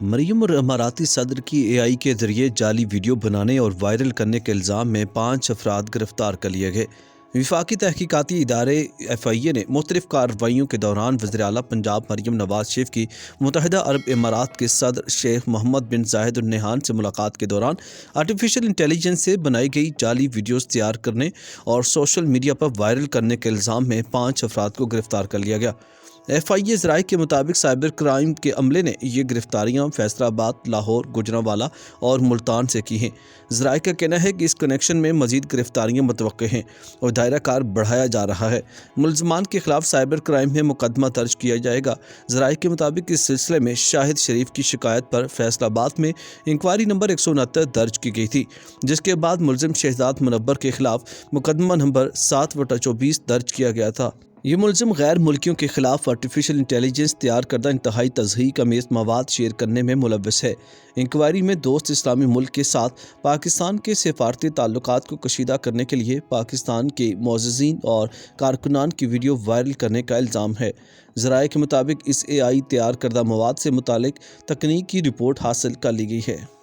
مریم اور اماراتی صدر کی اے آئی کے ذریعے جعلی ویڈیو بنانے اور وائرل کرنے کے الزام میں پانچ افراد گرفتار کر لیے گئے۔ وفاقی تحقیقاتی ادارے ایف آئی اے نے مختلف کارروائیوں کے دوران وزیر اعلیٰ پنجاب مریم نواز شریف کی متحدہ عرب امارات کے صدر شیخ محمد بن زاہد النہان سے ملاقات کے دوران آرٹیفیشل انٹیلیجنس سے بنائی گئی جعلی ویڈیوز تیار کرنے اور سوشل میڈیا پر وائرل کرنے کے الزام میں پانچ افراد کو گرفتار کر لیا گیا۔ ایف آئی اے ذرائع کے مطابق سائبر کرائم کے عملے نے یہ گرفتاریاں فیصلہ آباد لاہور، گجرانوالا اور ملتان سے کی ہیں۔ ذرائع کا کہنا ہے کہ اس کنیکشن میں مزید گرفتاریاں متوقع ہیں اور دائرہ کار بڑھایا جا رہا ہے۔ ملزمان کے خلاف سائبر کرائم میں مقدمہ درج کیا جائے گا۔ ذرائع کے مطابق اس سلسلے میں شاہد شریف کی شکایت پر فیصلہ آباد میں انکوائری نمبر ایک سو انہتر درج کی گئی تھی، جس کے بعد ملزم شہزاد منور کے خلاف مقدمہ نمبر سات وٹا چوبیس درج کیا گیا تھا۔ یہ ملزم غیر ملکیوں کے خلاف آرٹیفیشل انٹیلیجنس تیار کردہ انتہائی تضحیق امیز مواد شیئر کرنے میں ملوث ہے۔ انکوائری میں دوست اسلامی ملک کے ساتھ پاکستان کے سفارتی تعلقات کو کشیدہ کرنے کے لیے پاکستان کے معززین اور کارکنان کی ویڈیو وائرل کرنے کا الزام ہے۔ ذرائع کے مطابق اس اے آئی تیار کردہ مواد سے متعلق تکنیک کی رپورٹ حاصل کر لی گئی ہے۔